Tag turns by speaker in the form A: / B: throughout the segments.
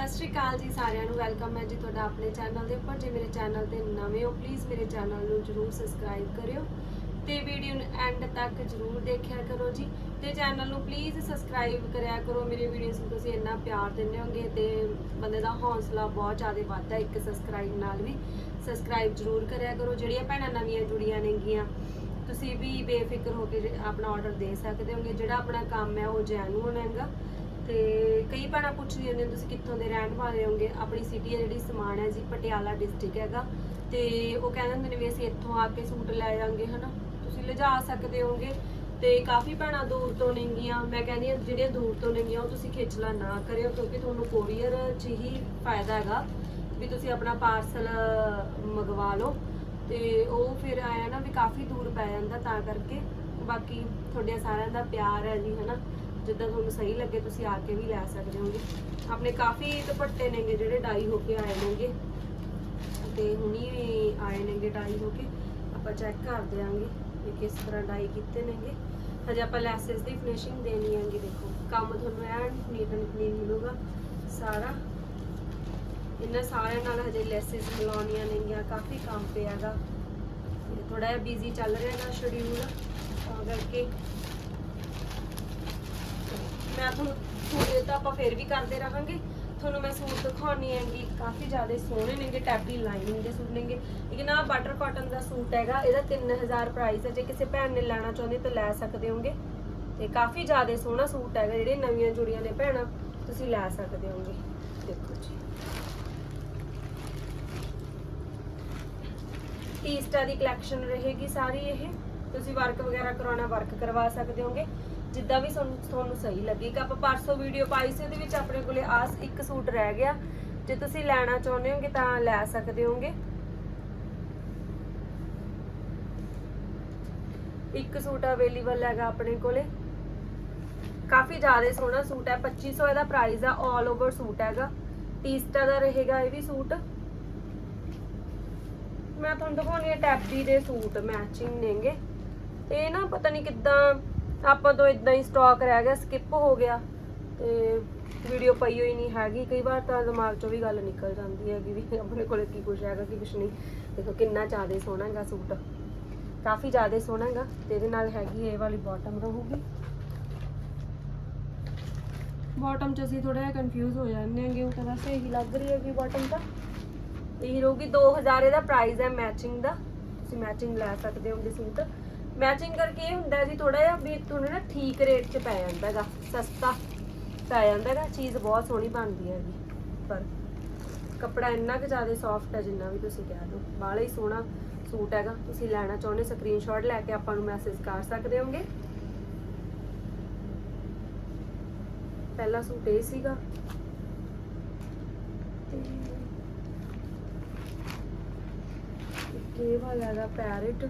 A: ਸਤਿ ਸ਼੍ਰੀ ਅਕਾਲ ਜੀ ਸਾਰਿਆਂ ਨੂੰ, ਵੈਲਕਮ ਹੈ ਜੀ ਤੁਹਾਡਾ ਆਪਣੇ ਚੈਨਲ ਦੇ ਉੱਪਰ। ਜੇ ਮੇਰੇ ਚੈਨਲ ਤੇ ਨਵੇਂ ਹੋ ਪਲੀਜ਼ ਮੇਰੇ ਚੈਨਲ ਨੂੰ ਜਰੂਰ ਸਬਸਕ੍ਰਾਈਬ ਕਰਿਓ ਤੇ ਵੀਡੀਓ ਨੂੰ ਐਂਡ ਤੱਕ ਜਰੂਰ ਦੇਖਿਆ ਕਰੋ ਜੀ। ਤੇ ਚੈਨਲ ਨੂੰ ਪਲੀਜ਼ ਸਬਸਕ੍ਰਾਈਬ ਕਰਿਆ ਕਰੋ। ਮੇਰੇ ਵੀਡੀਓਜ਼ ਨੂੰ ਤੁਸੀਂ ਇੰਨਾ ਪਿਆਰ ਦਿੰਦੇ ਹੋਗੇ ਤੇ ਬੰਦੇ ਦਾ ਹੌਸਲਾ ਬਹੁਤ ਜ਼ਿਆਦਾ ਵੱਧਦਾ ਇੱਕ ਸਬਸਕ੍ਰਾਈਬ ਨਾਲ ਵੀ। ਸਬਸਕ੍ਰਾਈਬ ਜਰੂਰ ਕਰਿਆ ਕਰੋ। ਜਿਹੜੀਆਂ ਭੈਣਾਂ ਨਵੀਆਂ ਜੁੜੀਆਂ ਨੇਗੀਆਂ, ਤੁਸੀਂ ਵੀ ਬੇਫਿਕਰ ਹੋ ਕੇ ਆਪਣਾ ਆਰਡਰ ਦੇ ਸਕਦੇ ਹੋਗੇ। ਜਿਹੜਾ ਆਪਣਾ ਕੰਮ ਹੈ ਉਹ ਜੈਨੂਨ ਹੈਗਾ। ਤੇ ਕਈ ਭੈਣਾਂ ਪੁੱਛਦੀਆਂ ਨੇ, ਤੁਸੀਂ ਕਿੱਥੋਂ ਦੇ ਰਹਿਣ ਵਾਲੇ ਹੋਗੇ? ਆਪਣੀ ਸਿਟੀ ਹੈ ਜਿਹੜੀ, ਸਮਾਨ ਹੈ ਜੀ, ਪਟਿਆਲਾ ਡਿਸਟ੍ਰਿਕਟ ਹੈਗਾ। ਤੇ ਉਹ ਕਹਿੰਦੇ ਹੁੰਦੇ ਨੇ ਵੀ ਅਸੀਂ ਇੱਥੋਂ ਆ ਕੇ ਸੂਟ ਲੈ ਜਾਾਂਗੇ ਹਨਾ? ਤੁਸੀਂ ਲਿਜਾ ਸਕਦੇ ਹੋਗੇ। ਤੇ ਕਾਫੀ ਭੈਣਾਂ ਦੂਰ ਤੋਂ ਨੇਗੀਆਂ ਮੈਂ ਕਹਿੰਦੀ ਹਾਂ, ਜਿਹੜੀਆਂ ਦੂਰ ਤੋਂ ਨੇਗੀਆਂ ਉਹ ਤੁਸੀਂ ਖੇਚਲਾ ਨਾ ਕਰਿਓ, ਕਿਉਂਕਿ ਤੁਹਾਨੂੰ ਕੋਰੀਅਰ 'ਚ ਹੀ ਫਾਇਦਾ ਹੈਗਾ ਵੀ ਤੁਸੀਂ ਆਪਣਾ ਪਾਰਸਲ ਮੰਗਵਾ ਲਓ। ਤੇ ਉਹ ਫਿਰ ਆਇਆ ਨਾ ਵੀ ਕਾਫੀ ਦੂਰ ਪੈ ਜਾਂਦਾ ਤਾਂ ਕਰਕੇ। ਬਾਕੀ ਤੁਹਾਡੇ ਸਾਰਿਆਂ ਦਾ ਪਿਆਰ ਹੈ ਜੀ, ਹਨਾ? ਜਿੱਦਾਂ ਤੁਹਾਨੂੰ ਸਹੀ ਲੱਗੇ, ਤੁਸੀਂ ਆ ਕੇ ਵੀ ਲੈ ਸਕਦੇ ਹੋਗੇ। ਆਪਣੇ ਕਾਫੀ ਦੁਪੱਟੇ ਨੇਗੇ ਜਿਹੜੇ ਡਾਈ ਹੋ ਕੇ ਆਏ ਨੇਗੇ। ਤੇ ਹੁਣੀ ਵੀ ਆਏ ਨੇਗੇ ਡਾਈ ਹੋ ਕੇ। ਆਪਾਂ ਚੈੱਕ ਕਰ ਦਿਆਂਗੇ ਵੀ ਕਿਸ ਤਰ੍ਹਾਂ ਡਾਈ ਕੀਤੇ ਨੇਗੇ। ਹਜੇ ਆਪਾਂ ਲੈਸਸ ਦੀ ਫਿਨਿਸ਼ਿੰਗ ਦੇਣੀ ਹੈਗੀ, ਦੇਖੋ। ਕੰਮ ਤੁਹਾਨੂੰ ਐਨ ਨੀਟ ਐਂਡ ਕਲੀਨ ਮਿਲੂਗਾ ਸਾਰਾ। ਇਹਨਾਂ ਸਾਰਿਆਂ ਨਾਲ ਹਜੇ ਲੈਸਸ ਮਿਲਾਉਣੀਆਂ ਨੇਗੀਆਂ, ਕਾਫੀ ਕੰਮ ਪਿਆਗਾ ਥੋੜਾ ਜਿਹਾ ਬਿਜ਼ੀ ਚੱਲ ਰਿਹਾ ਨਾ ਸ਼ਡਿਊਲ ਤਾਂ ਕਰਕੇ ਮੈਂ ਤੁਹਾਨੂੰ ਸੂਟ ਤਾਂ ਆਪਾਂ ਫੇਰ ਵੀ ਕਰਦੇ ਰਹਾਂਗੇ। ਤੁਹਾਨੂੰ ਮੈਂ ਸੂਟ ਦਿਖਾਉਣੀ ਹੈਗੀ, ਕਾਫੀ ਜ਼ਿਆਦਾ ਸੋਹਣੇ ਨੇਗੇ ਟੈਬੀ ਲਾਈਨਿੰਗ ਦੇ ਸੂਟ ਨੇਗੇ। ਇਹ ਨਾ ਬਟਰ ਕਾਟਨ ਦਾ ਸੂਟ ਹੈਗਾ, ਇਹਦਾ 3000 ਪ੍ਰਾਈਸ ਹੈ। ਜੇ ਕਿਸੇ ਭੈਣ ਨੇ ਲੈਣਾ ਚਾਹੁੰਦੇ ਤਾਂ ਲੈ ਸਕਦੇ ਹੋਗੇ ਤੇ ਕਾਫੀ ਜ਼ਿਆਦਾ ਸੋਹਣਾ ਸੂਟ ਹੈਗਾ, ਜਿਹੜੇ ਨਵੀਆਂ ਜੁੜੀਆਂ ਨੇ ਭੈਣਾਂ, ਤੁਸੀਂ ਲੈ ਸਕਦੇ ਹੋਗੇ ਦੇਖੋ ਜੀ। ਟੀਸਟਾ ਦੀ ਕਲੈਕਸ਼ਨ ਰਹੇਗੀ ਸਾਰੀ ਇਹ। ਤੁਸੀਂ ਵਰਕ ਵਗੈਰਾ ਕਰਾਉਣਾ ਵਰਕ ਕਰਵਾ ਸਕਦੇ ਹੋਗੇ ਜਿੱਦਾਂ ਵੀ ਤੁਹਾਨੂੰ ਤੁਹਾਨੂੰ ਸਹੀ ਲੱਗੇਗਾ ਆਪਾਂ ਪਰਸੋਂ ਵੀਡੀਓ ਪਾਈ ਸੀ, ਉਹਦੇ ਵਿੱਚ ਆਪਣੇ ਕੋਲੇ ਆਸ ਇੱਕ ਸੂਟ ਰਹਿ ਗਿਆ। ਜੇ ਤੁਸੀਂ ਲੈਣਾ ਚਾਹੁੰਦੇ ਹੋਗੇ ਤਾਂ ਲੈ ਸਕਦੇ ਹੋਗੇ। ਇੱਕ ਸੂਟ ਅਵੇਲੇਬਲ ਹੈਗਾ ਆਪਣੇ ਕੋਲੇ। ਕਾਫੀ ਜ਼ਿਆਦਾ ਸੋਹਣਾ ਸੂਟ ਹੈ 2500 ਇਹਦਾ ਪ੍ਰਾਈਸ ਆ 올 ਓਵਰ ਸੂਟ ਹੈਗਾ। ਟੀਸਟਾ ਦਾ ਰਹੇਗਾ ਇਹ ਵੀ ਸੂਟ। ਮੈਂ ਤੁਹਾਨੂੰ ਦਿਖਾਉਣੀ ਹੈ ਟੈਪੀ ਦੇ ਸੂਟ ਮੈਚਿੰਗ ਨੇਗੇ। ਤੇ ਇਹ ਨਾ ਪਤਾ ਨਹੀਂ ਕਿੱਦਾਂ ਆਪਾਂ ਤੋਂ ਇਦਾਂ ਹੀ ਸਟਾਕ ਰਹਿ ਗਿਆ ਸਕਿਪ ਹੋ ਗਿਆ ਤੇ ਵੀਡੀਓ ਪਈ ਹੋਈ ਨਹੀਂ ਹੈਗੀ। ਕਈ ਵਾਰ ਤਾਂ ਦਿਮਾਗ ਚੋਂ ਵੀ ਗੱਲ ਨਿਕਲ ਜਾਂਦੀ ਹੈਗੀ ਵੀ ਆਪਣੇ ਕੋਲ ਕੀ ਕੁਝ ਹੈਗਾ, ਕੀ ਕੁਝ ਨਹੀਂ। ਦੇਖੋ ਕਿੰਨਾ ਜ਼ਿਆਦਾ ਸੋਹਣਾ ਹੈਗਾ ਸੂਟ। ਕਾਫੀ ਜ਼ਿਆਦਾ ਸੋਹਣਾ ਹੈਗਾ ਤੇ ਇਹਦੇ ਨਾਲ ਹੈਗੀ ਇਹ ਵਾਲੀ ਬਾਟਮ ਰਹੂਗੀ। ਬਾਟਮ ਚ ਅਸੀਂ ਥੋੜਾ ਜਿਹਾ ਕਨਫਿਊਜ਼ ਹੋ ਜਾਂਦੇ ਹਾਂਗੇ, ਉਹ ਤਾਂ ਵੈਸੇ ਇਹੀ ਲੱਗ ਰਹੀ ਹੈਗੀ ਬਾਟਮ ਤਾਂ। ਇਹ ਰਹੂਗੀ 2000 ਇਹਦਾ ਪ੍ਰਾਈਸ ਹੈ ਮੈਚਿੰਗ ਦਾ। ਤੁਸੀਂ ਮੈਚਿੰਗ ਲੈ ਸਕਦੇ ਹੋਗੇ ਸੂਟ। ਮੈਚਿੰਗ ਕਰਕੇ ਇਹ ਹੁੰਦਾ ਜੀ ਥੋੜਾ ਜਿਹਾ ਵੀ ਤੁਹਾਨੂੰ ਨਾ ਠੀਕ ਰੇਟ 'ਚ ਪੈ ਜਾਂਦਾ ਹੈਗਾ, ਸਸਤਾ ਪੈ ਜਾਂਦਾ ਹੈਗਾ, ਚੀਜ਼ ਬਹੁਤ ਸੋਹਣੀ ਬਣਦੀ ਹੈਗੀ ਪਰ ਕੱਪੜਾ ਇੰਨਾ ਕੁ ਜ਼ਿਆਦਾ ਸੌਫਟ ਹੈ ਜਿੰਨਾ ਵੀ ਤੁਸੀਂ ਕਹਿ ਲਓ, ਬਾਹਲਾ ਹੀ ਸੋਹਣਾ ਸੂਟ ਹੈਗਾ, ਤੁਸੀਂ ਲੈਣਾ ਚਾਹੁੰਦੇ ਸਕਰੀਨਸ਼ਾਟ ਲੈ ਕੇ ਆਪਾਂ ਨੂੰ ਮੈਸੇਜ ਕਰ ਸਕਦੇ ਹੋਗੇ। ਪਹਿਲਾ ਸੂਟ ਇਹ ਸੀਗਾ। ਇਹ ਵਾਲਾ ਹੈਗਾ ਪੈਰਟ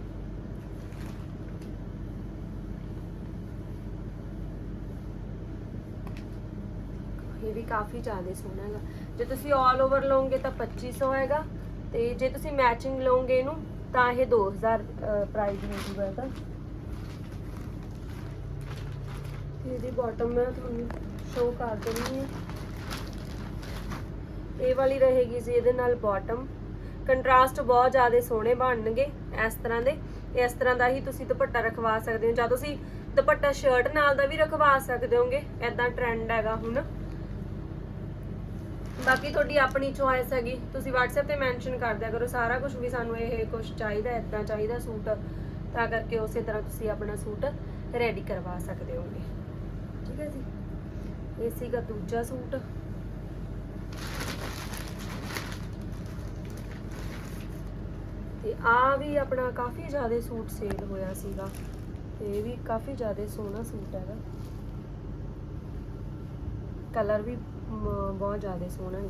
A: ਇਹ ਵੀ ਕਾਫੀ ਜ਼ਿਆਦਾ ਸੋਹਣਾ ਹੈਗਾ। ਜੇ ਤੁਸੀਂ 올 ਓਵਰ ਲਓਗੇ ਤਾਂ 2500 ਹੈਗਾ ਤੇ ਜੇ ਤੁਸੀਂ ਮੈਚਿੰਗ ਲਓਗੇ ਇਹਨੂੰ ਤਾਂ ਇਹ 2000 ਪ੍ਰਾਈਸ ਹੋ ਇਹਦਾ। ਇਹਦੀ ਬਾਟਮ ਮੈਂ ਤੁਹਾਨੂੰ ਸ਼ੋ ਕਰ ਦਿੰਦੀ ਹਾਂ। ਇਹ ਵਾਲੀ ਰਹੇਗੀ ਜੀ ਇਹਦੇ ਨਾਲ ਬਾਟਮ ਕੰਟਰਾਸਟ ਬਹੁਤ ਜ਼ਿਆਦਾ ਸੋਹਣੇ ਬਣਨਗੇ ਇਸ ਤਰ੍ਹਾਂ ਦੇ। ਇਸ ਤਰ੍ਹਾਂ ਦਾ ਹੀ ਤੁਸੀਂ ਦੁਪੱਟਾ ਰਖਵਾ ਸਕਦੇ ਹੋ। ਜਾਂ ਤੁਸੀਂ ਦੁਪੱਟਾ ਸ਼ਰਟ ਨਾਲ ਦਾ ਵੀ ਰਖਵਾ ਸਕਦੇ ਹੋਗੇ। ਐਦਾਂ ਟ੍ਰੈਂਡ ਹੈਗਾ ਹੁਣ। ਬਾਕੀ ਤੁਹਾਡੀ ਆਪਣੀ ਚੋਇਸ ਹੈਗੀ। ਤੁਸੀਂ WhatsApp ਤੇ ਮੈਂਸ਼ਨ ਕਰ ਦਿਆ ਕਰੋ। ਸਾਰਾ ਕੁਝ ਵੀ ਸਾਨੂੰ ਇਹ ਕੁਝ ਚਾਹੀਦਾ ਐਦਾਂ ਚਾਹੀਦਾ ਸੂਟ। ਤਾਂ ਕਰਕੇ ਉਸੇ ਤਰ੍ਹਾਂ ਤੁਸੀਂ ਆਪਣਾ ਸੂਟ ਰੈਡੀ ਕਰਵਾ ਸਕਦੇ ਹੋਗੇ। ਠੀਕ ਹੈ ਜੀ? ਇਹ ਸੀਗਾ ਦੂਜਾ ਸੂਟ। ਤੇ ਆ ਵੀ ਆਪਣਾ ਕਾਫੀ ਜ਼ਿਆਦਾ ਸੂਟ ਸੇਲ ਹੋਇਆ ਸੀਗਾ। ਤੇ ਇਹ ਵੀ ਕਾਫੀ ਜ਼ਿਆਦਾ ਸੋਹਣਾ ਸੂਟ ਹੈਗਾ। ਕਲਰ ਵੀ ਬਹੁਤ ਜ਼ਿਆਦਾ ਸੋਹਣਾ ਹੈ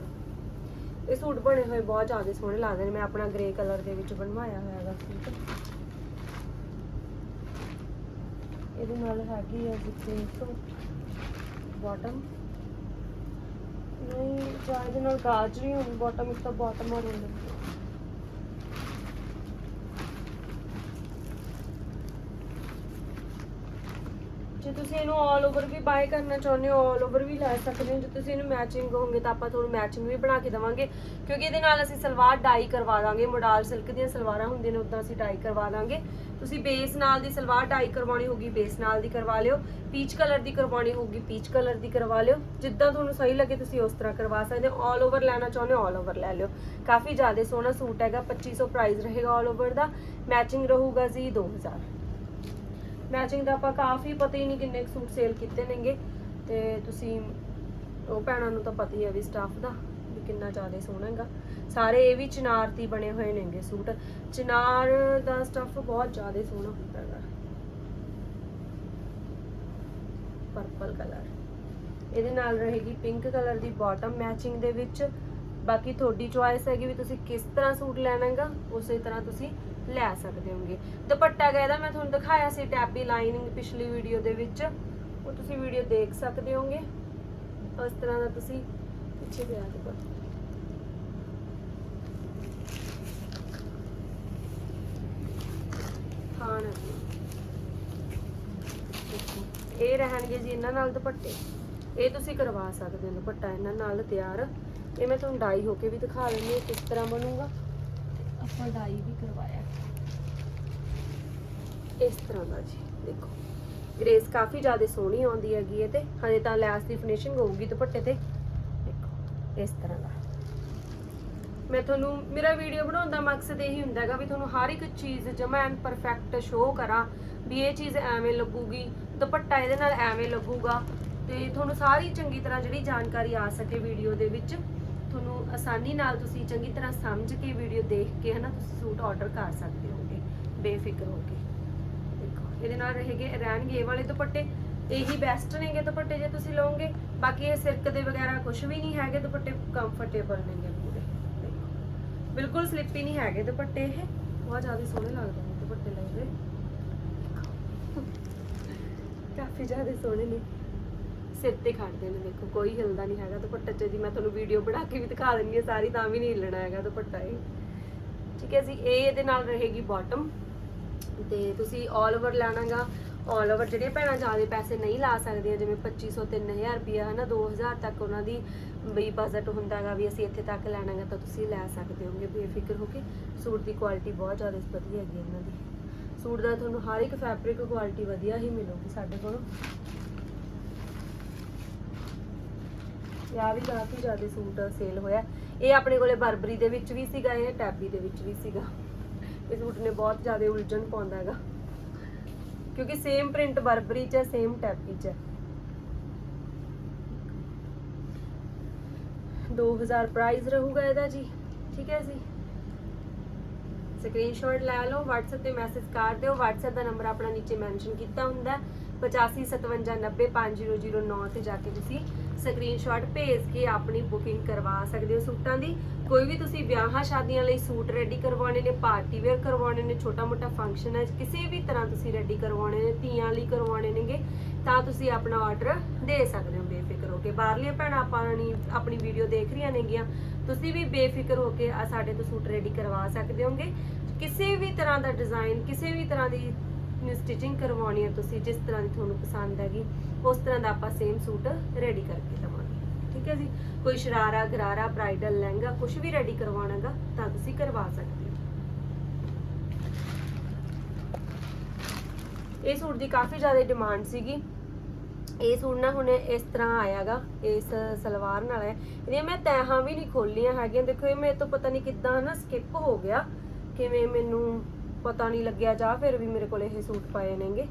A: ਇਹ ਸੂਟ ਬਣੇ ਹੋਏ ਬਹੁਤ ਜ਼ਿਆਦਾ ਸੋਹਣੇ ਲੱਗਦੇ ਨੇ। ਮੈਂ ਆਪਣਾ ਗ੍ਰੇ ਕਲਰ ਦੇ ਵਿੱਚ ਬਣਵਾਇਆ ਹੋਇਆ ਹੈਗਾ ਸੂਟ। ਇਹਦੇ ਨਾਲ ਹੈਗੀ ਹੈ ਜਿੱਥੇ ਬਾਟਮ ਨਹੀਂ, ਜਾਂ ਇਹਦੇ ਨਾਲ ਗਾਜਰੀ ਹੋਣੀ ਬਾਟਮ ਇੱਕ ਤਾਂ ਬਾਟਮ ਆ ਰਹੀ ਜੇ ਤੁਸੀਂ ਇਹਨੂੰ ਆਲ ਓਵਰ ਵੀ ਬਾਏ ਕਰਨਾ ਚਾਹੁੰਦੇ ਹੋ ਆਲ ਓਵਰ ਵੀ ਲੈ ਸਕਦੇ ਹੋ, ਜੇ ਤੁਸੀਂ ਇਹਨੂੰ ਮੈਚਿੰਗ ਕਹੋਗੇ ਤਾਂ ਆਪਾਂ ਤੁਹਾਨੂੰ ਮੈਚਿੰਗ ਵੀ ਬਣਾ ਕੇ ਦੇਵਾਂਗੇ, ਕਿਉਂਕਿ ਇਹਦੇ ਨਾਲ ਅਸੀਂ ਸਲਵਾਰ ਡਾਈ ਕਰਵਾ ਦਾਂਗੇ, ਮੋਡਾਲ ਸਿਲਕ ਦੀਆਂ ਸਲਵਾਰਾਂ ਹੁੰਦੀਆਂ ਨੇ, ਉਦਾਂ ਅਸੀਂ ਡਾਈ ਕਰਵਾ ਦਾਂਗੇ। ਤੁਸੀਂ ਬੇਸ ਨਾਲ ਦੀ ਸਲਵਾਰ ਡਾਈ ਕਰਵਾਉਣੀ ਹੋਗੀ ਬੇਸ ਨਾਲ ਦੀ ਕਰਵਾ ਲਿਓ ਪੀਚ ਕਲਰ ਦੀ ਕਰਵਾਉਣੀ ਹੋਗੀ ਪੀਚ ਕਲਰ ਦੀ ਕਰਵਾ ਲਿਓ। ਜਿੱਦਾਂ ਤੁਹਾਨੂੰ ਸਹੀ ਲੱਗੇ ਤੁਸੀਂ ਉਸ ਤਰ੍ਹਾਂ ਕਰਵਾ ਸਕਦੇ ਹੋ। ਆਲ ਓਵਰ ਲੈਣਾ ਚਾਹੁੰਦੇ ਹੋ ਆਲ ਓਵਰ ਲੈ ਲਿਓ। ਕਾਫੀ ਜ਼ਿਆਦਾ ਸੋਹਣਾ ਸੂਟ ਹੈਗਾ 2500 ਪ੍ਰਾਈਸ ਰਹੇਗਾ ਆਲ ਓਵਰ ਦਾ। ਮੈਚਿੰਗ ਰਹੂਗਾ ਜੀ 2000 ਮੈਚਿੰਗ ਦਾ ਆਪਾਂ ਕਾਫੀ ਪਤਾ ਹੀ ਨਹੀਂ ਕਿੰਨੇ ਸੂਟ ਸੇਲ ਕੀਤੇ ਨੇਗੇ। ਤੇ ਤੁਸੀਂ, ਉਹ ਭੈਣਾਂ ਨੂੰ ਤਾਂ ਪਤਾ ਹੀ ਹੈ ਵੀ ਸਟਾਫ ਦਾ, ਵੀ ਕਿੰਨਾ ਜ਼ਿਆਦਾ ਸੋਹਣਾ ਹੈਗਾ। ਸਾਰੇ ਇਹ ਵੀ ਚਨਾਰ ਦੀ ਬਣੇ ਹੋਏ ਨੇਗੇ ਸੂਟ। ਚਨਾਰ ਦਾ ਸਟਾਫ ਬਹੁਤ ਜ਼ਿਆਦਾ ਸੋਹਣਾ ਹੁੰਦਾ ਹੈਗਾ। ਪਰਪਲ ਕਲਰ ਇਹਦੇ ਨਾਲ ਰਹੇਗੀ ਪਿੰਕ ਕਲਰ ਦੀ ਬਾਟਮ ਮੈਚਿੰਗ ਦੇ ਵਿੱਚ। ਬਾਕੀ ਤੁਹਾਡੀ ਚੁਆਇਸ ਹੈਗੀ ਵੀ ਤੁਸੀਂ ਕਿਸ ਤਰ੍ਹਾਂ ਸੂਟ ਲੈਣਾ ਉਸੇ ਤਰ੍ਹਾਂ ਤੁਸੀਂ ਲੈ ਸਕਦੇ ਹੋਗੇ। ਦੁਪੱਟਾ ਗਾ ਇਹਦਾ ਮੈਂ ਤੁਹਾਨੂੰ ਦਿਖਾਇਆ ਸੀ ਟੈਬੀ ਲਾਈਨਿੰਗ ਪਿਛਲੀ ਵੀਡੀਓ ਦੇ ਵਿੱਚ। ਉਹ ਤੁਸੀਂ ਵੀਡੀਓ ਦੇਖ ਸਕਦੇ ਹੋਗੇ। ਉਸ ਤਰ੍ਹਾਂ ਦਾ ਤੁਸੀਂ ਪਿੱਛੇ ਪਿਆ ਦੁਪੱਟਾ ਹਾਂ ਇਹ ਰਹਿਣਗੇ ਜੀ ਇਹਨਾਂ ਨਾਲ ਦੁਪੱਟੇ। ਇਹ ਤੁਸੀਂ ਕਰਵਾ ਸਕਦੇ ਹੋ ਦੁਪੱਟਾ, ਇਹਨਾਂ ਨਾਲ ਤਿਆਰ। ਇਹ ਮੈਂ ਤੁਹਾਨੂੰ ਡਾਈ ਹੋ ਕੇ ਵੀ ਦਿਖਾ ਦਿੰਦੀ ਹਾਂ ਕਿਸ ਤਰ੍ਹਾਂ ਬਣੂਗਾ। ਆਪਾਂ ਡਾਈ ਵੀ ਕਰਵਾਇਆ। ਇਸ ਤਰ੍ਹਾਂ ਦਾ ਜੀ ਦੇਖੋ। ਗ੍ਰੇਸ ਕਾਫੀ ਜ਼ਿਆਦਾ ਸੋਹਣੀ ਆਉਂਦੀ ਹੈਗੀ ਇਹ ਤੇ ਹਜੇ ਤਾਂ ਲੈਸ ਦੀ ਫਿਨਿਸ਼ਿੰਗ ਹੋਊਗੀ ਦੁਪੱਟੇ ਤੇ। ਦੇਖੋ ਇਸ ਤਰ੍ਹਾਂ ਦਾ। ਮੈਂ ਤੁਹਾਨੂੰ ਮੇਰਾ ਵੀਡੀਓ ਬਣਾਉਣ ਦਾ ਮਕਸਦ ਇਹੀ ਹੁੰਦਾ ਹੈਗਾ ਵੀ ਤੁਹਾਨੂੰ ਹਰ ਇੱਕ ਚੀਜ਼ ਜਮਾ ਪਰਫੈਕਟ ਸ਼ੋਅ ਕਰਾਂ ਵੀ ਇਹ ਚੀਜ਼ ਐਵੇਂ ਲੱਗੂਗੀ ਦੁਪੱਟਾ ਇਹਦੇ ਨਾਲ ਐਵੇਂ ਲੱਗੂਗਾ ਤੇ ਤੁਹਾਨੂੰ ਸਾਰੀ ਚੰਗੀ ਤਰ੍ਹਾਂ ਜਿਹੜੀ ਜਾਣਕਾਰੀ ਆ ਸਕੇ ਵੀਡੀਓ ਦੇ ਵਿੱਚ। ਤੁਹਾਨੂੰ ਆਸਾਨੀ ਨਾਲ ਤੁਸੀਂ ਚੰਗੀ ਤਰ੍ਹਾਂ ਸਮਝ ਕੇ ਵੀਡੀਓ ਦੇਖ ਕੇ ਹਨਾ ਤੁਸੀਂ ਸੂਟ ਆਰਡਰ ਕਰ ਸਕਦੇ ਹੋਗੇ, ਬੇਫਿਕਰ ਹੋ ਕੇ। ਦੇਖੋ, ਇਹਦੇ ਨਾਲ ਰਹੇਗੇ ਰਹਿਣਗੇ ਇਹ ਵਾਲੇ ਦੁਪੱਟੇ। ਇਹੀ ਬੈਸਟ ਨੇਗੇ ਦੁਪੱਟੇ ਜੇ ਤੁਸੀਂ ਲਓਗੇ। ਬਾਕੀ ਇਹ ਸਿਰਕ ਦੇ ਵਗੈਰਾ ਕੁਝ ਵੀ ਨਹੀਂ ਹੈਗੇ ਦੁਪੱਟੇ ਕੰਫਰਟੇਬਲ ਨੇਗੇ ਪੂਰੇ। ਬਿਲਕੁਲ ਸਲਿੱਪੀ ਨਹੀਂ ਹੈਗੇ ਦੁਪੱਟੇ ਇਹ। ਬਹੁਤ ਜ਼ਿਆਦਾ ਸੋਹਣੇ ਲੱਗਦੇ ਨੇ ਦੁਪੱਟੇ ਲੱਗਦੇ ਕਾਫੀ ਜ਼ਿਆਦਾ ਸੋਹਣੇ ਨੇ। ਸਿਰ ਤੇ ਖੜਦੇ ਨੇ, ਦੇਖੋ, ਕੋਈ ਹਿਲਦਾ ਨਹੀਂ ਹੈਗਾ ਦੁਪੱਟਾ ਚ ਜੀ, ਮੈਂ ਤੁਹਾਨੂੰ ਵੀਡੀਓ ਬਣਾ ਕੇ ਵੀ ਦਿਖਾ ਦਿੰਦੀ ਹਾਂ, ਸਾਰੀ ਤਾਂ ਵੀ ਨਹੀਂ ਹਿਲਣਾ ਹੈਗਾ ਦੁਪੱਟਾ ਇਹ। ਠੀਕ ਹੈ ਜੀ, ਇਹ ਇਹਦੇ ਨਾਲ ਰਹੇਗੀ ਬਾਟਮ ਤੇ ਤੁਸੀਂ 올 ਓਵਰ ਲੈਣਾਗਾ 올 ਓਵਰ ਜਿਹੜੀਆਂ ਭੈਣਾਂ ਜ਼ਿਆਦਾ ਪੈਸੇ ਨਹੀਂ ਲਾ ਸਕਦੀਆਂ, ਜਿਵੇਂ 2500 3000 ਰੁਪਿਆ ਹਨਾ 2000 ਤੱਕ ਉਹਨਾਂ ਦੀ ਬਈ ਬਜਟ ਹੁੰਦਾਗਾ ਵੀ ਅਸੀਂ ਇੱਥੇ ਤੱਕ ਲੈਣਾਗਾ ਤਾਂ ਤੁਸੀਂ ਲੈ ਸਕਦੇ ਹੋਗੇ ਬੇਫਿਕਰ ਹੋ ਕੇ। ਸੂਟ ਦੀ ਕੁਆਲਿਟੀ ਬਹੁਤ ਜ਼ਿਆਦਾ ਵਧੀਆ ਹੈਗੀ ਇਹਨਾਂ ਦੀ। ਸੂਟ ਦਾ ਤੁਹਾਨੂੰ ਹਰ ਇੱਕ ਫੈਬਰਿਕ ਕੁਆਲਿਟੀ ਵਧੀਆ ਹੀ ਮਿਲੂਗੀ ਸਾਡੇ ਕੋਲੋਂ। ਯਾ ਵੀ ਕਾਫੀ ਜ਼ਿਆਦਾ ਸੂਟ ਸੇਲ ਹੋਇਆ ਇਹ ਆਪਣੇ ਕੋਲੇ ਬਰਬਰੀ ਦੇ ਵਿੱਚ ਵੀ ਸੀਗਾ, ਇਹ ਟੈਬੀ ਦੇ ਵਿੱਚ ਵੀ ਸੀਗਾ। ਇਹ ਸੂਟ ਨੇ ਬਹੁਤ ਜ਼ਿਆਦਾ ਉਲਝਣ ਪਾਉਂਦਾ ਹੈਗਾ। ਕਿਉਂਕਿ ਸੇਮ ਪ੍ਰਿੰਟ ਬਰਬਰੀ ਚ ਹੈ ਸੇਮ ਟੈਬੀ ਚ ਹੈ। 2000 ਪ੍ਰਾਈਸ ਰਹੂਗਾ ਇਹਦਾ ਜੀ, ਠੀਕ ਹੈ ਜੀ? ਸਕਰੀਨਸ਼ਾਟ ਲੈ ਲਓ, WhatsApp ਤੇ ਮੈਸੇਜ ਕਰ ਦਿਓ। WhatsApp ਦਾ ਨੰਬਰ ਆਪਣਾ ਨੀਚੇ ਮੈਂਸ਼ਨ ਕੀਤਾ ਹੁੰਦਾ ਹੈ। 8557905009 ਤੇ ਜਾ ਕੇ ਤੁਸੀਂ ਸਕਰੀਨਸ਼ਾਟ ਭੇਜ ਕੇ ਆਪਣੀ ਬੁਕਿੰਗ ਕਰਵਾ ਸਕਦੇ ਹੋ ਸੂਟਾਂ ਦੀ। ਕੋਈ ਵੀ ਤੁਸੀਂ ਵਿਆਹਾਂ ਸ਼ਾਦੀਆਂ ਲਈ ਸੂਟ ਰੈਡੀ ਕਰਵਾਉਣੇ ਨੇ, ਪਾਰਟੀ ਵੇਅਰ ਕਰਵਾਉਣੇ ਨੇ, ਛੋਟਾ ਮੋਟਾ ਫੰਕਸ਼ਨ ਹੈ, ਕਿਸੇ ਵੀ ਤਰ੍ਹਾਂ ਤੁਸੀਂ ਰੈਡੀ ਕਰਵਾਉਣੇ ਨੇ ਤੀਆਂ ਲਈ ਕਰਵਾਉਣੇ ਨੇਗੇ, ਤਾਂ ਤੁਸੀਂ ਆਪਣਾ ਆਰਡਰ ਦੇ ਸਕਦੇ ਹੋ, ਬੇਫਿਕਰ ਹੋ ਕੇ। ਬਾਹਰਲੀਆਂ ਭੈਣਾਂ ਆਪਣੀ ਆਪਣੀ ਵੀਡੀਓ ਦੇਖ ਰਹੀਆਂ ਨੇਗੀਆਂ, ਤੁਸੀਂ ਵੀ ਬੇਫਿਕਰ ਹੋ ਕੇ ਆ ਸਾਡੇ ਤੋਂ ਸੂਟ ਰੈਡੀ ਕਰਵਾ ਸਕਦੇ ਹੋਗੇ। ਕਿਸੇ ਵੀ ਤਰ੍ਹਾਂ ਦਾ ਡਿਜ਼ਾਈਨ ਕਿਸੇ ਵੀ ਤਰ੍ਹਾਂ ਦੀ ਸਟਿਚਿੰਗ ਕਰਵਾਉਣੀ ਹੈ ਤੁਸੀਂ, ਜਿਸ ਤਰ੍ਹਾਂ ਦੀ ਤੁਹਾਨੂੰ ਪਸੰਦ ਹੈਗੀ, ਉਸ ਤਰ੍ਹਾਂ ਦਾ ਆਪਾਂ ਸੇਮ ਸੂਟ ਰੈਡੀ ਕਰਕੇ ਦਵਾਂਗੇ। ਠੀਕ ਹੈ ਜੀ? ਕੋਈ ਸ਼ਰਾਰਾ, ਗਰਾਰਾ ਬ੍ਰਾਈਡਲ ਲਹਿੰਗਾ ਕੁਝ ਵੀ ਰੈਡੀ ਕਰਵਾਉਣਾਗਾ, ਤਾਂ ਤੁਸੀਂ ਕਰਵਾ ਸਕਦੇ ਹੋ। ਇਹ ਸੂਟ ਦੀ ਕਾਫੀ ਜ਼ਿਆਦਾ ਡਿਮਾਂਡ ਸੀਗੀ। ਇਹ ਸੂਟ ਨਾ ਹੁਣ ਇਸ ਤਰ੍ਹਾਂ ਆਇਆਗਾ, ਇਸ ਸਲਵਾਰ ਨਾਲ ਹੈ। ਇਹਦੀਆਂ ਮੈਂ ਤੈਹਾਂ ਵੀ ਨਹੀਂ ਖੋਲੀਆਂ ਹੈਗੀਆਂ। ਦੇਖੋ, ਇਹ ਮੇਰੇ ਤੋਂ ਪਤਾ ਨਹੀਂ ਕਿੱਦਾਂ ਨਾ ਸਕਿਪ ਹੋ ਗਿਆ, ਕਿਵੇਂ ਮੈਨੂੰ ਪਤਾ ਨਹੀਂ ਲੱਗਿਆ, ਜਾ ਫਿਰ ਵੀ ਮੇਰੇ ਕੋਲ ਇਹ ਸੂਟ ਪਏ ਨੇਗੇ।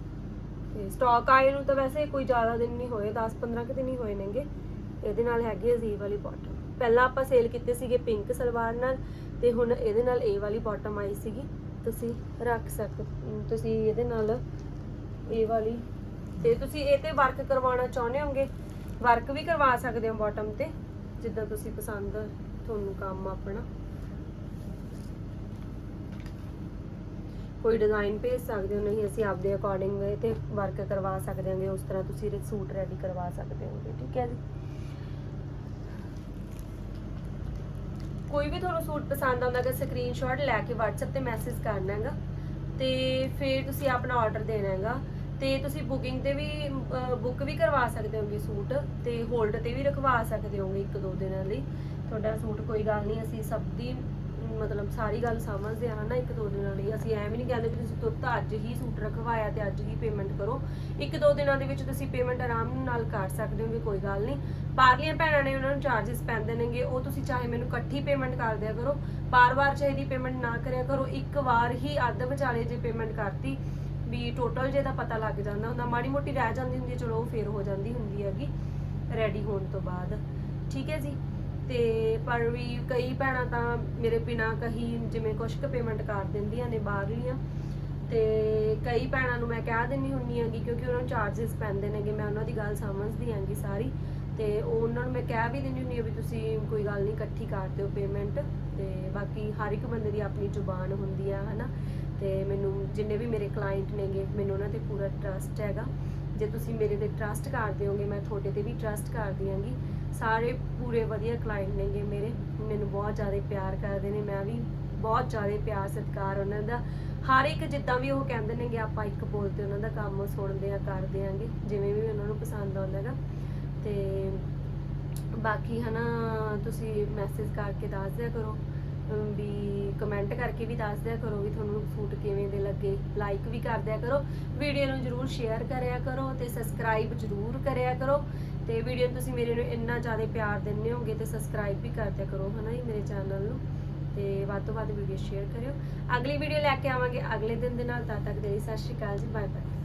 A: ਤੇ ਸਟਾਕ ਆਏ ਨੂੰ ਤਾਂ ਵੈਸੇ ਕੋਈ ਜ਼ਿਆਦਾ ਦਿਨ ਨਹੀਂ ਹੋਏ 10-15 ਕਿ ਦਿਨ ਹੀ ਹੋਏ ਨੇਗੇ। ਇਹਦੇ ਨਾਲ ਹੈਗੀ ਅਜੀਬ ਵਾਲੀ ਬਾਟਮ ਪਹਿਲਾਂ ਆਪਾਂ ਸੇਲ ਕੀਤੇ ਸੀਗੇ ਪਿੰਕ ਸਲਵਾਰ ਨਾਲ, ਤੇ ਹੁਣ ਇਹਦੇ ਨਾਲ ਇਹ ਵਾਲੀ ਬਾਟਮ ਆਈ ਸੀਗੀ। ਤੁਸੀਂ ਰੱਖ ਸਕ ਤੁਸੀਂ ਇਹਦੇ ਨਾਲ ਇਹ ਵਾਲੀ। ਤੇ ਤੁਸੀਂ ਇਹ ਤੇ ਵਰਕ ਕਰਵਾਉਣਾ ਚਾਹੁੰਦੇ ਹੋਗੇ ਵਰਕ ਵੀ ਕਰਵਾ ਸਕਦੇ ਹੋ ਬਾਟਮ ਤੇ, ਜਿੱਦਾਂ ਤੁਸੀਂ ਪਸੰਦ, ਤੁਹਾਨੂੰ ਕੰਮ ਆਪਣਾ। ਕੋਈ ਡਿਜ਼ਾਈਨ ਭੇਜ ਸਕਦੇ ਹੋ, ਨਹੀਂ ਅਸੀਂ ਆਪਦੇ ਅਕੋਰਡਿੰਗ ਤੇ ਵਰਕ ਕਰਵਾ ਸਕਦੇ ਹਾਂਗੇ, ਉਸ ਤਰ੍ਹਾਂ ਤੁਸੀਂ ਸੂਟ ਰੈਡੀ ਕਰਵਾ ਸਕਦੇ ਹੋਗੇ, ਠੀਕ ਹੈ ਜੀ? ਕੋਈ ਵੀ ਤੁਹਾਨੂੰ ਸੂਟ ਪਸੰਦ ਆਉਂਦਾ ਹੈ ਸਕਰੀਨਸ਼ਾਟ ਲੈ ਕੇ WhatsApp ਤੇ ਮੈਸੇਜ ਕਰਨਾ ਹੈਗਾ, ਤੇ ਫਿਰ ਤੁਸੀਂ ਆਪਣਾ ਆਰਡਰ ਦੇਣਾ ਹੈਗਾ, ਤੇ ਤੁਸੀਂ ਬੁਕਿੰਗ ਤੇ ਵੀ ਬੁੱਕ ਵੀ ਕਰਵਾ ਸਕਦੇ ਹੋਗੇ ਸੂਟ ਤੇ ਹੋਲਡ ਤੇ ਵੀ ਰਖਵਾ ਸਕਦੇ ਹੋਗੇ ਇੱਕ ਦੋ ਦਿਨਾਂ ਲਈ। ਤੁਹਾਡਾ ਸੂਟ ਕੋਈ ਗੱਲ ਨਹੀਂ, ਅਸੀਂ ਸਭ ਦੀ ਮਤਲਬ ਸਾਰੀ ਗੱਲ ਸਮਝਦੇ ਹਾਂ ਨਾ ਇੱਕ ਦੋ ਦਿਨਾਂ ਲਈ। ਅਸੀਂ ਐਵੇਂ ਨਹੀਂ ਕਹਿੰਦੇ ਵੀ ਤੁਸੀਂ ਤੁਰਤ ਅੱਜ ਹੀ ਸੂਟ ਰਖਵਾਇਆ ਤੇ ਅੱਜ ਹੀ ਪੇਮੈਂਟ ਕਰੋ। ਇੱਕ ਦੋ ਦਿਨਾਂ ਦੇ ਵਿੱਚ ਤੁਸੀਂ ਪੇਮੈਂਟ ਆਰਾਮ ਨਾਲ ਕਰ ਸਕਦੇ ਹੋਗੇ ਕੋਈ ਗੱਲ ਨਹੀਂ। ਬਾਹਰਲੀਆਂ ਭੈਣਾਂ ਨੇ ਉਹਨਾਂ ਨੂੰ ਚਾਰजेस ਪੈਂਦੇ ਨੇਗੇ, ਉਹ ਤੁਸੀਂ ਚਾਹੇ ਮੈਨੂੰ ਇਕੱਠੀ ਪੇਮੈਂਟ ਕਰ ਦਿਆ ਕਰੋ। ਬਾਰ-ਬਾਰ ਚਾਹੀਦੀ ਪੇਮੈਂਟ ਨਾ ਕਰਿਆ ਕਰੋ, ਇੱਕ ਵਾਰ ਹੀ ਅੱਧ ਵਿਚਾਲੇ ਜੇ ਪੇਮੈਂਟ ਕਰਤੀ, ਵੀ ਟੋਟਲ ਜੇ ਦਾ ਪਤਾ ਲੱਗ ਜਾਂਦਾ ਹੁੰਦਾ। ਮਾੜੀ ਮੋਟੀ ਰਹਿ ਜਾਂਦੀ ਹੁੰਦੀ ਹੈ, ਚਲੋ ਉਹ ਫੇਰ ਹੋ ਜਾਂਦੀ ਹੁੰਦੀ ਹੈਗੀ ਰੈਡੀ ਹੋਣ ਤੋਂ ਬਾਅਦ। ਠੀਕ ਹੈ ਜੀ? ਤੇ ਪਰ ਵੀ ਕਈ ਭੈਣਾਂ ਤਾਂ ਮੇਰੇ ਬਿਨਾ ਕਹੀ ਜਿਵੇਂ ਕੁਛ ਕੁ ਪੇਮੈਂਟ ਕਰ ਦਿੰਦੀਆਂ ਨੇ ਬਾਹਰਲੀਆਂ। ਤੇ ਕਈ ਭੈਣਾਂ ਨੂੰ ਮੈਂ ਕਹਿ ਦਿੰਨੀ ਹੁੰਨੀ ਹੈਗੀ ਕਿਉਂਕਿ ਉਹਨਾਂ ਨੂੰ ਚਾਰजेस ਪੈਂਦੇ ਨੇਗੇ, ਮੈਂ ਉਹਨਾਂ ਦੀ ਗੱਲ ਸਮਝਦੀ ਹਾਂਗੀ ਸਾਰੀ। ਤੇ ਉਹ ਉਹਨਾਂ ਨੂੰ ਮੈਂ ਕਹਿ ਵੀ ਦਿੰਦੀ ਹੁੰਨੀ ਆ ਵੀ ਤੁਸੀਂ ਕੋਈ ਗੱਲ ਨਹੀਂ ਇਕੱਠੀ ਕਰ ਦਿਓ ਪੇਮੈਂਟ ਤੇ ਬਾਕੀ ਹਰ ਇੱਕ ਬੰਦੇ ਦੀ ਆਪਣੀ ਜ਼ੁਬਾਨ ਹੁੰਦੀ ਆ, ਹਨਾ। ਤੇ ਮੈਨੂੰ ਜਿੰਨੇ ਵੀ ਮੇਰੇ ਕਲਾਇੰਟ ਨੇਗੇ, ਮੈਨੂੰ ਉਹਨਾਂ ਤੇ ਪੂਰਾ ਟਰਸਟ ਹੈਗਾ। ਜੇ ਤੁਸੀਂ ਮੇਰੇ ਤੇ ਟਰਸਟ ਕਰ ਦਿਓਗੇ, ਮੈਂ ਤੁਹਾਡੇ ਤੇ ਵੀ ਟਰਸਟ ਕਰਦੀ ਆਂਗੀ ਸਾਰੇ ਪੂਰੇ ਵਧੀਆ ਕਲਾਇੰਟ ਨੇਗੇ, ਮੇਰੇ ਮੈਨੂੰ ਬਹੁਤ ਜ਼ਿਆਦਾ ਪਿਆਰ ਕਰਦੇ ਨੇ, ਮੈਂ ਵੀ ਬਹੁਤ ਜ਼ਿਆਦਾ ਪਿਆਰ ਸਤਿਕਾਰ ਉਹਨਾਂ ਦਾ। ਹਰ ਇੱਕ ਜਿੱਦਾਂ ਵੀ ਉਹ ਕਹਿੰਦੇ ਨੇਗੇ, ਆਪਾਂ ਇੱਕ ਬੋਲ ਤੇ ਉਹਨਾਂ ਦਾ ਕੰਮ ਸੁਣਦੇ ਆ, ਕਰਦੇ ਆਂਗੇ, ਜਿਵੇਂ ਵੀ ਉਹਨਾਂ ਨੂੰ ਪਸੰਦ ਆਉਂਦਾ ਤੇ ਬਾਕੀ ਹਨਾ, ਤੁਸੀਂ ਮੈਸੇਜ ਕਰਕੇ ਦੱਸ ਦਿਆ ਕਰੋ ਵੀ ਕਮੈਂਟ ਕਰਕੇ ਵੀ ਦੱਸ ਦਿਆ ਕਰੋ ਵੀ ਤੁਹਾਨੂੰ ਸੂਟ ਕਿਵੇਂ ਦੇ ਲੱਗੇ ਲਾਈਕ ਵੀ ਕਰ ਦਿਆ ਕਰੋ ਵੀਡੀਓ ਨੂੰ ਜਰੂਰ ਸ਼ੇਅਰ ਕਰਿਆ ਕਰੋ ਤੇ ਸਬਸਕ੍ਰਾਈਬ ਜਰੂਰ ਕਰਿਆ ਕਰੋ। ਤੇ ਵੀਡੀਓ ਨੂੰ ਤੁਸੀਂ ਮੇਰੇ ਨੂੰ ਇੰਨਾ ਜ਼ਿਆਦਾ ਪਿਆਰ ਦਿੰਦੇ ਹੋਗੇ ਤੇ ਸਬਸਕ੍ਰਾਈਬ ਵੀ ਕਰ ਦਿਆ ਕਰੋ, ਹਨਾ ਜੀ, ਮੇਰੇ ਚੈਨਲ ਨੂੰ। ਤੇ ਵੱਧ ਤੋਂ ਵੱਧ ਵੀਡੀਓ ਸ਼ੇਅਰ ਕਰਿਓ। ਅਗਲੀ ਵੀਡੀਓ ਲੈ ਕੇ ਆਵਾਂਗੇ ਅਗਲੇ ਦਿਨ ਦੇ ਨਾਲ, ਤਦ ਤੱਕ ਦੇ ਲਈ ਸਤਿ ਸ਼੍ਰੀ ਅਕਾਲ ਜੀ ਬਾਏ ਬਾਏ